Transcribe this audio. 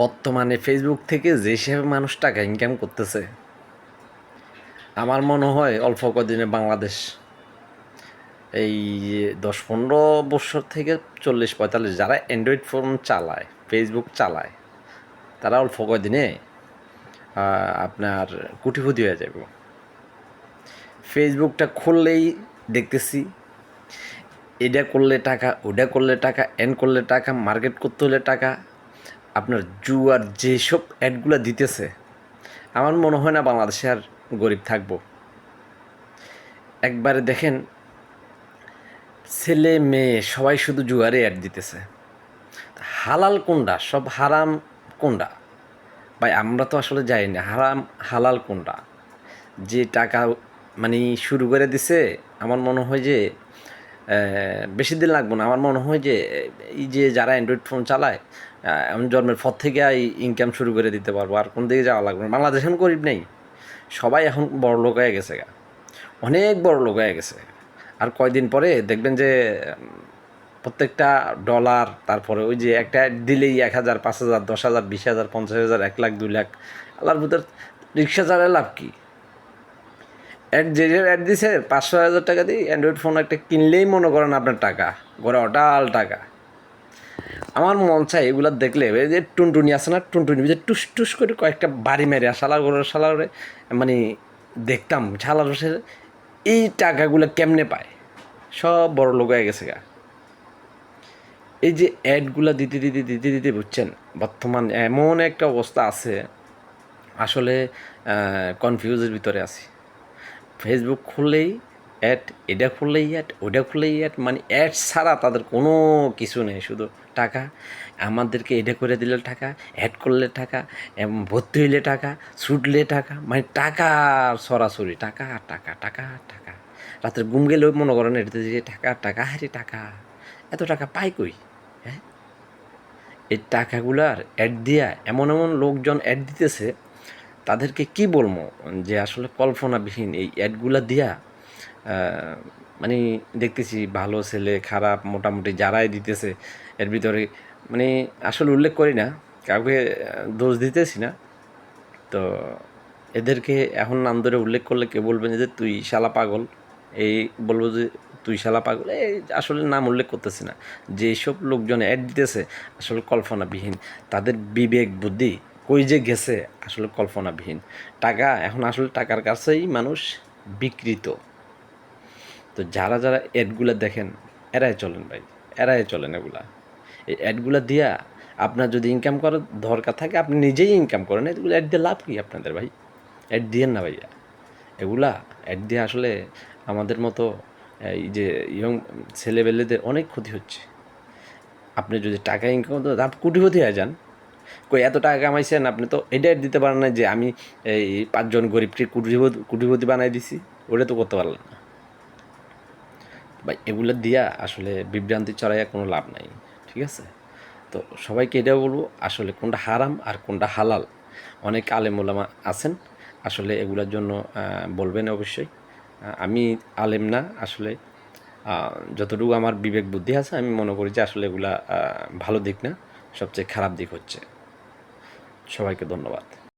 বর্তমানে ফেসবুক থেকে যে হিসেবে মানুষ টাকা ইনকাম করতেছে, আমার মনে হয় অল্প কদিনে বাংলাদেশ এই দশ পনেরো বছর থেকে চল্লিশ পঁয়তাল্লিশ যারা অ্যান্ড্রয়েড ফোন চালায় ফেসবুক চালায়, তারা অল্প কদিনে আপনার কুটিপতি হয়ে যাবে। ফেসবুকটা খুললেই দেখতেছি, এটা করলে টাকা, ওটা করলে টাকা এন করলে টাকা মার্কেট করতে হলে টাকা আপনার জুয়ার যেসব অ্যাডগুলো দিতেছে, আমার মনে হয় না বাংলাদেশে আর গরিব থাকব। একবারে দেখেন, ছেলে, মেয়ে, সবাই শুধু জুয়ারে অ্যাড দিতেছে। হালাল কোনটা সব হারাম কোনটা ভাই, আমরা তো আসলে জানি না, হারাম, হালাল কোনটা যে টাকা মানে শুরু করে দিছে, আমার মনে হয় যে বেশি দিন লাগবে না। আমার মনে হয় যে, এই যে যারা অ্যান্ড্রয়েড ফোন চালায় এমন জন্মের পর থেকে এই ইনকাম শুরু করে দিতে পারব, আর কোন দিকে যাওয়া লাগবে না। বাংলাদেশ এখন গরিব নেই। সবাই এখন বড় লোক হয়ে গেছে গা। অনেক বড় লোক হয়ে গেছে। আর কয়দিন পরে দেখবেন যে প্রত্যেকটা ডলার তারপরে ওই যে একটা দিলেই এক হাজার, পাঁচ হাজার, দশ হাজার, বিশ হাজার, পঞ্চাশ হাজার, এক লাখ, দুই লাখ। আল্লাহর ভিতর রিক্সা চালায় লাভ কি? অ্যাড যে অ্যাড দিছে, পাঁচশো হাজার টাকা দিয়ে অ্যান্ড্রয়েড ফোন একটা কিনলেই মনে করেন আপনার টাকা ঘরে অটাল টাকা। আমার মন চাই এগুলো দেখলে, এই যে টুনটুনি আছে না টুনটুনি যে টুস টুস করে কয়েকটা বাড়ি মেরে শালার করে শালার মানে দেখতাম শালার এই টাকাগুলো কেমনে পায়? সব বড় লোক হয়ে গেছে গা। এই যে অ্যাডগুলো দিতে দিতে দিতে দিতে বুঝছেন, বর্তমান এমন একটা অবস্থা আছে, আসলে কনফিউজের ভিতরে আছি। ফেসবুক খুললেই অ্যাড এটা খুললেই অ্যাড ওটা খুললেই অ্যাড মানে অ্যাড ছাড়া তাদের কোনো কিছু নেই। শুধু টাকা, আমাদেরকে এটা করে দিলে টাকা অ্যাড করলে টাকা ভর্তি হইলে টাকা, ছুটলে টাকা মানে টাকা সরাসরি, টাকা টাকা টাকা টাকা। রাত্রে ঘুম গেলেও মনে করেন এটাতে যে টাকা টাকা হারে টাকা, এত টাকা পাই কই? হ্যাঁ? এই টাকাগুলার অ্যাড দিয়া এমন এমন লোকজন অ্যাড দিতেছে তাদেরকে কি বলব? যে আসলে কল্পনাবিহীন এই অ্যাডগুলা দিয়া মানে দেখতেছি ভালো ছেলে, খারাপ মোটামুটি যারাই দিতেছে, এর ভিতরে মানে আসলে উল্লেখ করি না, কাউকে দোষ দিতেছি না। তো এদেরকে এখন নাম ধরে উল্লেখ করলে কে বলবেন যে তুই শালা পাগল, এই বলব যে তুই শালা পাগল, এই আসলে নাম উল্লেখ করতেছি না। যেসব লোকজন অ্যাড দিতেছে, আসলে কল্পনাবিহীন, তাদের বিবেক, বুদ্ধি কই যে গেছে আসলে কল্পনাবিহীন। টাকা এখন আসলে টাকার কাছেই মানুষ বিকৃত। তো যারা যারা অ্যাডগুলো দেখেন, এরাই চলেন ভাই, এরাই চলেন এগুলা। এই অ্যাডগুলো দিয়া আপনার যদি ইনকাম করার দরকার থাকে, আপনি নিজেই ইনকাম করেন, এগুলো অ্যাড দিয়ে লাভ কি আপনাদের ভাই? অ্যাড দিয়েন না ভাইয়া। এগুলা অ্যাড দিয়ে আসলে আমাদের মতো এই যে ইয়ং ছেলেবেলেদের অনেক ক্ষতি হচ্ছে। আপনি যদি টাকা ইনকাম আপনি কুটিপতি হয়ে যান। কই, এত টাকা কামাইছেন, আপনি তো এটা দিতে পারেন না যে আমি এই পাঁচজন গরিবকে কুটিপতি কুটিপতি বানাই দিছি, ওটা তো করতে পারলেন না। ভাই, এগুলো দিয়া আসলে বিভ্রান্তি চড়াইয়া কোনো লাভ নাই, ঠিক আছে? তো সবাইকে এটাও বলব, আসলে কোনটা হারাম আর কোনটা হালাল। অনেক আলেম ওলামা আছেন, আসলে এগুলোর জন্য বলবেন অবশ্যই। আমি আলেম না, আসলে যতটুকু আমার বিবেক বুদ্ধি আছে, আমি মনে করি যে আসলে এগুলা ভালো দিক না, সবচেয়ে খারাপ দিক হচ্ছে। সবাইকে ধন্যবাদ।